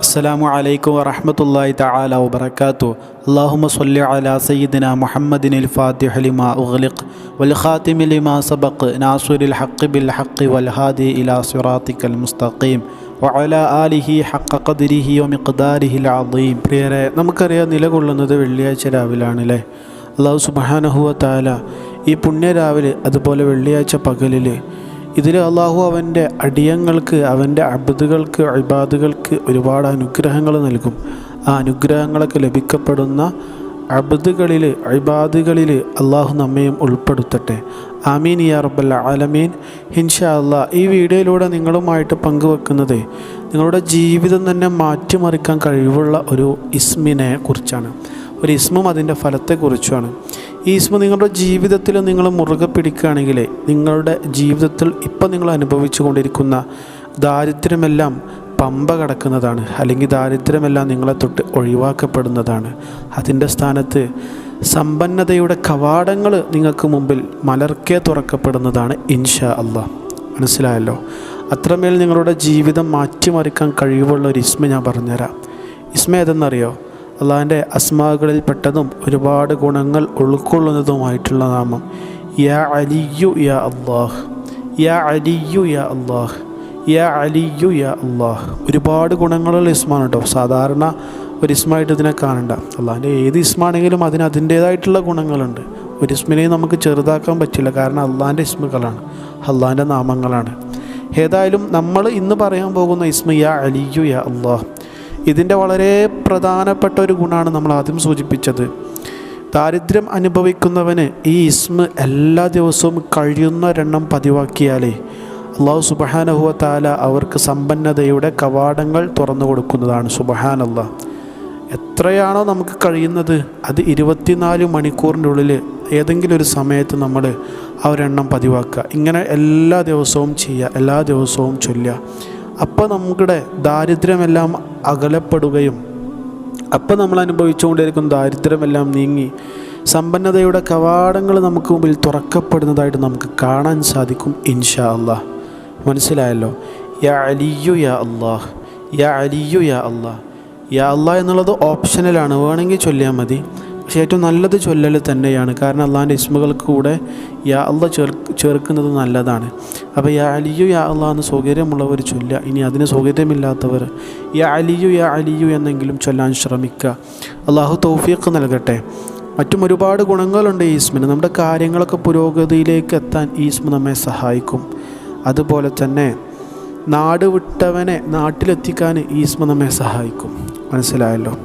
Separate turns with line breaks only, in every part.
അസ്സലാമു അലൈക്കും വറഹ്മത്തുള്ളാഹി തആല വബറകാതു അല്ലാഹുമ്മ സ്വല്ലി അലാ സയ്യിദിന മുഹമ്മദിനിൽ ഫാത്തിഹ ലിമാ ഉഗ്ലിഖ് വൽ ഖാതിമി ലിമാ സബഖ് നാസിറിൽ ഹഖ് ബിൽ ഹഖ് വൽ ഹാദി ഇലാ സിറാത്തിക്കൽ മുസ്തഖീം വഅല ആലിഹി ഹഖ ഖദ്രിഹി വമിഖ്ദാരിഹിൽ അദീം. പ്രിയരെ നമുക്കറിയാം നിലകൊള്ളുന്നത് വെള്ളിയാഴ്ച രാവിലാണല്ലേ? അള്ളാഹു സുബ്ഹാനഹു താല ഈ പുണ്യ രാവിലെ അതുപോലെ വെള്ളിയാഴ്ച പകലിൽ ഇതിൽ അള്ളാഹു അവന്റെ അടിയങ്ങൾക്ക് അവന്റെ അബുദുകൾക്ക് അബാദുകൾക്ക് ഒരുപാട് അനുഗ്രഹങ്ങൾ നൽകും. ആ അനുഗ്രഹങ്ങളൊക്കെ ലഭിക്കപ്പെടുന്ന അബുദുകളിൽ അബാദുകളിൽ അള്ളാഹു നമ്മയും ഉൾപ്പെടുത്തട്ടെ. ആമീൻ യാ റബ്ബല്ല ആലമീൻ. ഹിൻഷാ അല്ലാ ഈ വീഡിയോയിലൂടെ നിങ്ങളുമായിട്ട് പങ്കുവെക്കുന്നത് നിങ്ങളുടെ ജീവിതം തന്നെ മാറ്റിമറിക്കാൻ കഴിവുള്ള ഒരു ഇസ്മിനെ കുറിച്ചാണ്. ഒരു ഇസ്മും അതിന്റെ ഫലത്തെക്കുറിച്ചുമാണ്. ഈ ഇസ്മ നിങ്ങളുടെ ജീവിതത്തിൽ നിങ്ങൾ മുറുകെ പിടിക്കുകയാണെങ്കിൽ നിങ്ങളുടെ ജീവിതത്തിൽ ഇപ്പം നിങ്ങൾ അനുഭവിച്ചു കൊണ്ടിരിക്കുന്ന ദാരിദ്ര്യമെല്ലാം പമ്പ കടക്കുന്നതാണ്. അല്ലെങ്കിൽ ദാരിദ്ര്യമെല്ലാം നിങ്ങളെ തൊട്ട് ഒഴിവാക്കപ്പെടുന്നതാണ്. അതിന്റെ സ്ഥാനത്ത് സമ്പന്നതയുടെ കവാടങ്ങൾ നിങ്ങൾക്ക് മുമ്പിൽ മലർക്കെ തുറക്കപ്പെടുന്നതാണ് ഇൻഷാ അള്ളാഹ് മനസ്സിലായല്ലോ? അത്രമേൽ നിങ്ങളുടെ ജീവിതം മാറ്റിമറിക്കാൻ കഴിവുള്ള ഒരു ഇസ്മ ഞാൻ പറഞ്ഞുതരാം. ഇസ്മ ഏതെന്നറിയോ? അള്ളാഹിന്റെ അസ്മാകളിൽ പെട്ടതും ഒരുപാട് ഗുണങ്ങൾ ഉൾക്കൊള്ളുന്നതുമായിട്ടുള്ള നാമം. യാ അലിയു യാ അള്ളാഹ്. യാ അലിയു യാ അള്ളാഹ്. യാ അലിയു യാ അള്ളാഹ്. ഒരുപാട് ഗുണങ്ങളുള്ള ഇസ്മാണ് കേട്ടോ സാധാരണ ഒരു ഇസ്മായിട്ട് ഇതിനെ കാണണ്ട. അള്ളാഹിന്റെ ഏത് ഇസ്മാണെങ്കിലും അതിന് അതിന്റേതായിട്ടുള്ള ഗുണങ്ങളുണ്ട്. ഒരു ഇസ്മിനെയും നമുക്ക് ചെറുതാക്കാൻ പറ്റില്ല. കാരണം അള്ളാഹിന്റെ ഇസ്മുകളാണ്. അള്ളാഹിന്റെ നാമങ്ങളാണ്. ഏതായാലും നമ്മൾ ഇന്ന് പറയാൻ പോകുന്ന ഇസ്മ യാ അലിയു യാ അള്ളാഹ്. ഇതിന്റെ വളരെ പ്രധാനപ്പെട്ട ഒരു ഗുണമാണ് നമ്മൾ ആദ്യം സൂചിപ്പിച്ചത്. ദാരിദ്ര്യം അനുഭവിക്കുന്നവന് ഈ ഇസ്മ എല്ലാ ദിവസവും കഴിയുന്ന കഴിയുന്നൊരെണ്ണം പതിവാക്കിയാലേ അള്ളാഹു സുബഹാനഹുവ താല അവർക്ക് സമ്പന്നതയുടെ കവാടങ്ങൾ തുറന്നു കൊടുക്കുന്നതാണ്. സുബഹാനല്ല എത്രയാണോ നമുക്ക് കഴിയുന്നത് അത് ഇരുപത്തിനാല് മണിക്കൂറിന്റെ ഉള്ളിൽ ഏതെങ്കിലും ഒരു സമയത്ത് നമ്മൾ ആ ഒരെണ്ണം പതിവാക്കുക. ഇങ്ങനെ എല്ലാ ദിവസവും ചെയ്യുക എല്ലാ ദിവസവും ചൊല്ലുക. അപ്പോൾ നമ്മുടെ ദാരിദ്ര്യമെല്ലാം അകലപ്പെടുകയും അപ്പോൾ നമ്മൾ അനുഭവിച്ചുകൊണ്ടിരിക്കുന്ന ദാരിദ്ര്യമെല്ലാം നീങ്ങി സമ്പന്നതയുടെ കവാടങ്ങൾ നമുക്ക് മുമ്പിൽ തുറക്കപ്പെടുന്നതായിട്ട് നമുക്ക് കാണാൻ സാധിക്കും ഇൻഷാ അള്ളാഹ് മനസ്സിലായല്ലോ? യാ അലിയു യാ അള്ളാഹ് യാ അലിയു യാ അള്ളാഹ് യാ അള്ളാഹ് എന്നുള്ളത് ഓപ്ഷനലാണ്. വേണമെങ്കിൽ ചൊല്ലിയാൽ മതി. പക്ഷേ ഏറ്റവും നല്ലത് ചൊല്ലൽ തന്നെയാണ്. കാരണം അള്ളാഹിന്റെ ഇസ്മുകൾക്ക് കൂടെ യാ അള്ള ചേർ ചേർക്കുന്നത് നല്ലതാണ്. അപ്പോൾ യാ അലിയു യാ അള്ളാഹ് എന്ന് സൗകര്യമുള്ളവർ ചൊല്ലുക. ഇനി അതിന് സൗകര്യമില്ലാത്തവർ യാ അലിയു യാ അലിയു എന്നെങ്കിലും ചൊല്ലാൻ ശ്രമിക്കുക. അള്ളാഹു തൗഫീഖ് നൽകട്ടെ. മറ്റും ഒരുപാട് ഗുണങ്ങളുണ്ട് ഈ ഇസ്മിന്. നമ്മുടെ കാര്യങ്ങളൊക്കെ പുരോഗതിയിലേക്ക് എത്താൻ ഈ ഇസ്മ നമ്മെ സഹായിക്കും. അതുപോലെ തന്നെ നാട് വിട്ടവനെ നാട്ടിലെത്തിക്കാൻ ഈ ഇസ്മ നമ്മെ സഹായിക്കും. മനസ്സിലായല്ലോ?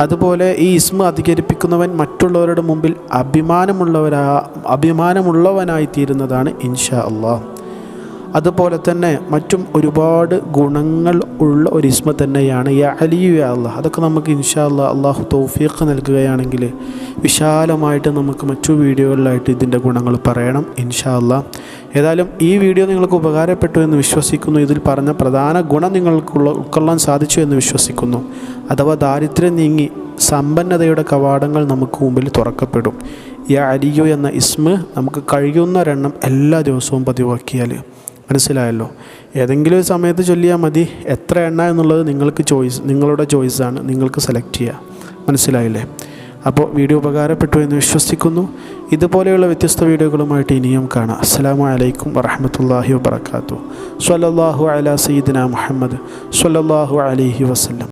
അതുപോലെ ഈ ഇസ്മ അധികരിപ്പിക്കുന്നവൻ മറ്റുള്ളവരുടെ മുമ്പിൽ അഭിമാനമുള്ളവരാ അഭിമാനമുള്ളവനായി തീരുന്നതാണ് ഇൻഷാ അള്ളാഹ്. അതുപോലെ തന്നെ മറ്റും ഒരുപാട് ഗുണങ്ങൾ ഉള്ള ഒരു ഇസ്മ തന്നെയാണ് യാ അലിയു യാ അള്ളാഹ്. അതൊക്കെ നമുക്ക് ഇൻഷാ അല്ലാ അള്ളാഹു തൗഫീഖ് നൽകുകയാണെങ്കിൽ വിശാലമായിട്ട് നമുക്ക് മറ്റു വീഡിയോകളിലായിട്ട് ഇതിന്റെ ഗുണങ്ങൾ പറയണം ഇൻഷാ അല്ലാ. ഏതായാലും ഈ വീഡിയോ നിങ്ങൾക്ക് ഉപകാരപ്പെട്ടു എന്ന് വിശ്വസിക്കുന്നു. ഇതിൽ പറഞ്ഞ പ്രധാന ഗുണം നിങ്ങൾക്കുള്ള ഉൾക്കൊള്ളാൻ സാധിച്ചു എന്ന് വിശ്വസിക്കുന്നു. അഥവാ ദാരിദ്ര്യം നീങ്ങി സമ്പന്നതയുടെ കവാടങ്ങൾ നമുക്ക് മുമ്പിൽ തുറക്കപ്പെടും. യാ അലിയു എന്ന ഇസ്മ നമുക്ക് കഴിയുന്നൊരെണ്ണം എല്ലാ ദിവസവും പതിവാക്കിയാൽ മനസ്സിലായല്ലോ. ഏതെങ്കിലും ഒരു സമയത്ത് ചൊല്ലിയാൽ മതി. എത്ര എണ്ണ എന്നുള്ളത് നിങ്ങൾക്ക് ചോയ്സ് നിങ്ങളുടെ ചോയ്സാണ് നിങ്ങൾക്ക് സെലക്ട് ചെയ്യുക മനസ്സിലായില്ലേ? അപ്പോൾ വീഡിയോ ഉപകാരപ്പെട്ടു എന്ന് വിശ്വസിക്കുന്നു. ഇതുപോലെയുള്ള വ്യത്യസ്ത വീഡിയോകളുമായിട്ട് ഇനിയും കാണാം. അസ്സാം വലൈക്കും വറഹമത്തല്ലാഹി വാത്തു സ്വല്ലല്ലാഹു അല സീദിന മുഹമ്മദ്. സ്വല്ലല്ലാഹു അലഹി വസല്ലം.